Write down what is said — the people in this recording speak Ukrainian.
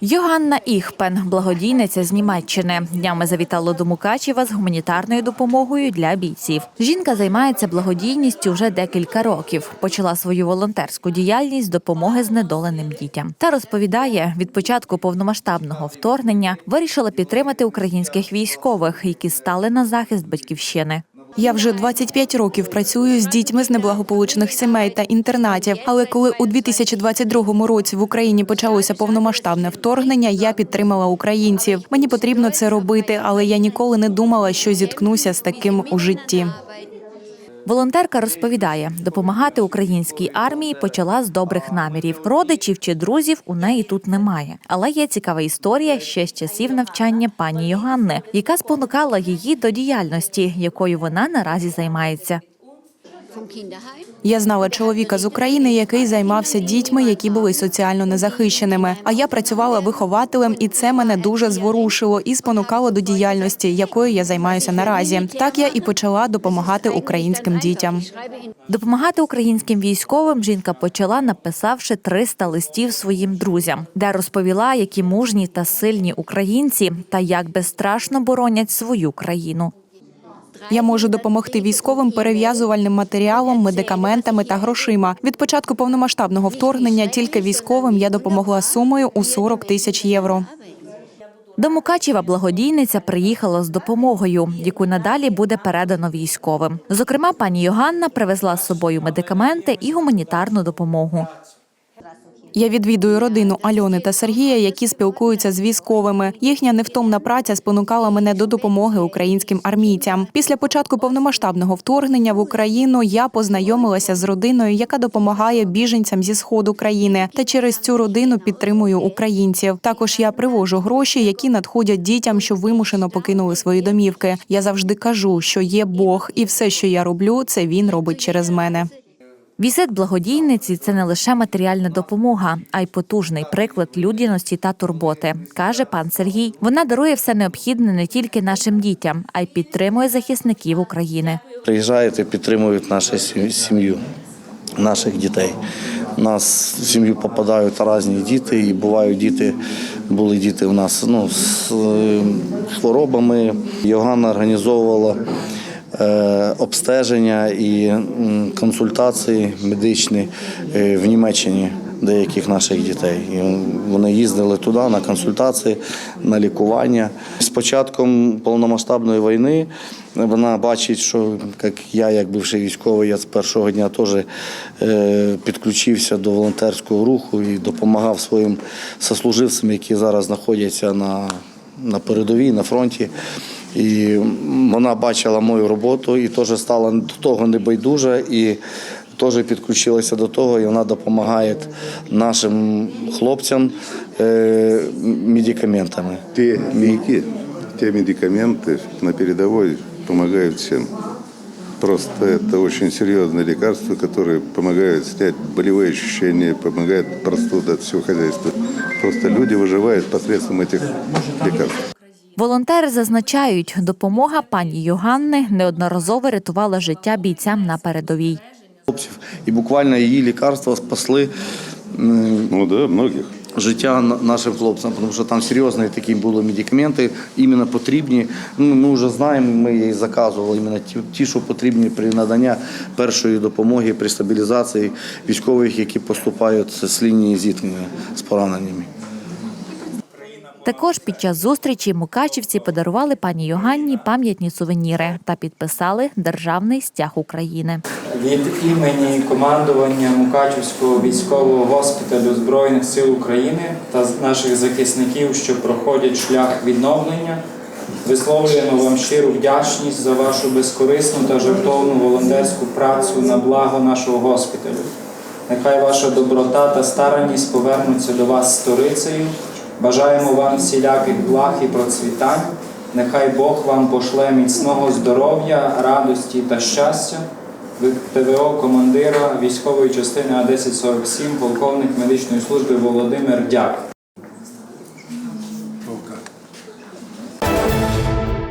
Йоганна Іхпен, благодійниця з Німеччини, днями завітала до Мукачева з гуманітарною допомогою для бійців. Жінка займається благодійністю вже декілька років. Почала свою волонтерську діяльність допомоги знедоленим дітям. Та розповідає, від початку повномасштабного вторгнення вирішила підтримати українських військових, які стали на захист батьківщини. Я вже 25 років працюю з дітьми з неблагополучних сімей та інтернатів. Але коли у 2022 році в Україні почалося повномасштабне вторгнення, я підтримала українців. Мені потрібно це робити, але я ніколи не думала, що зіткнуся з таким у житті. Волонтерка розповідає, допомагати українській армії почала з добрих намірів. Родичів чи друзів у неї тут немає. Але є цікава історія ще з часів навчання пані Йоганни, яка спонукала її до діяльності, якою вона наразі займається. Я знала чоловіка з України, який займався дітьми, які були соціально незахищеними. А я працювала вихователем, і це мене дуже зворушило і спонукало до діяльності, якою я займаюся наразі. Так я і почала допомагати українським дітям. Допомагати українським військовим жінка почала, написавши 300 листів своїм друзям, де розповіла, які мужні та сильні українці та як безстрашно боронять свою країну. Я можу допомогти військовим перев'язувальним матеріалом, медикаментами та грошима. Від початку повномасштабного вторгнення тільки військовим я допомогла сумою у 40 тисяч євро. До Мукачева благодійниця приїхала з допомогою, яку надалі буде передано військовим. Зокрема, пані Йоганна привезла з собою медикаменти і гуманітарну допомогу. Я відвідую родину Альони та Сергія, які спілкуються з військовими. Їхня невтомна праця спонукала мене до допомоги українським армійцям. Після початку повномасштабного вторгнення в Україну я познайомилася з родиною, яка допомагає біженцям зі сходу країни, та через цю родину підтримую українців. Також я привожу гроші, які надходять дітям, що вимушено покинули свої домівки. Я завжди кажу, що є Бог, і все, що я роблю, це він робить через мене. Візит благодійниці це не лише матеріальна допомога, а й потужний приклад людяності та турботи, каже пан Сергій. Вона дарує все необхідне не тільки нашим дітям, а й підтримує захисників України. приїжджають і підтримують нашу сім'ю, наших дітей. У нас в сім'ю попадають різні діти, і бувають діти, були діти у нас ну, з е, хворобами. Йоганна організовувала обстеження і консультації медичні е, в Німеччині деяких наших дітей. І вони їздили туди на консультації, на лікування. З початком повномасштабної війни вона бачить, що як я, як бивший військовий, я з першого дня теж е, підключився до волонтерського руху і допомагав своїм сослуживцям, які зараз знаходяться на, на передовій, на фронті. І вона бачила мою роботу і теж стала до того небайдужа і теж підключилася до того, і вона допомагає нашим хлопцям е, медикаментами. Те лики, те медикаменты на передовой помогают всем. Просто это очень серьезное лекарство, которое помогает снять болевые ощущения, помогает простуда от всего хозяйства. Просто люди выживают посредством этих лекарств. Волонтери зазначають, допомога пані Йоганни неодноразово рятувала життя бійцям на передовій. Хлопців. І буквально її лікарства спасли Ну да, многих. життя нашим хлопцям, тому що там серйозні такі були медикаменти, іменно потрібні. Ну, ми вже знаємо, ми її заказували іменно ті, ті, що потрібні при наданні першої допомоги при стабілізації військових, які поступають з лінії зіткнення з пораненнями. Також під час зустрічі мукачівці подарували пані Йоганні пам'ятні сувеніри та підписали державний стяг України. Від імені командування Мукачівського військового госпіталю Збройних сил України та наших захисників, що проходять шлях відновлення, висловлюємо вам щиру вдячність за вашу безкорисну та жертовну волонтерську працю на благо нашого госпіталю. Нехай ваша доброта та старанність повернуться до вас сторицею. Бажаємо вам всіляких благ і процвітань. Нехай Бог вам пошле міцного здоров'я, радості та щастя. Від ТВО командира військової частини А1047, полковник медичної служби Володимир Дяк.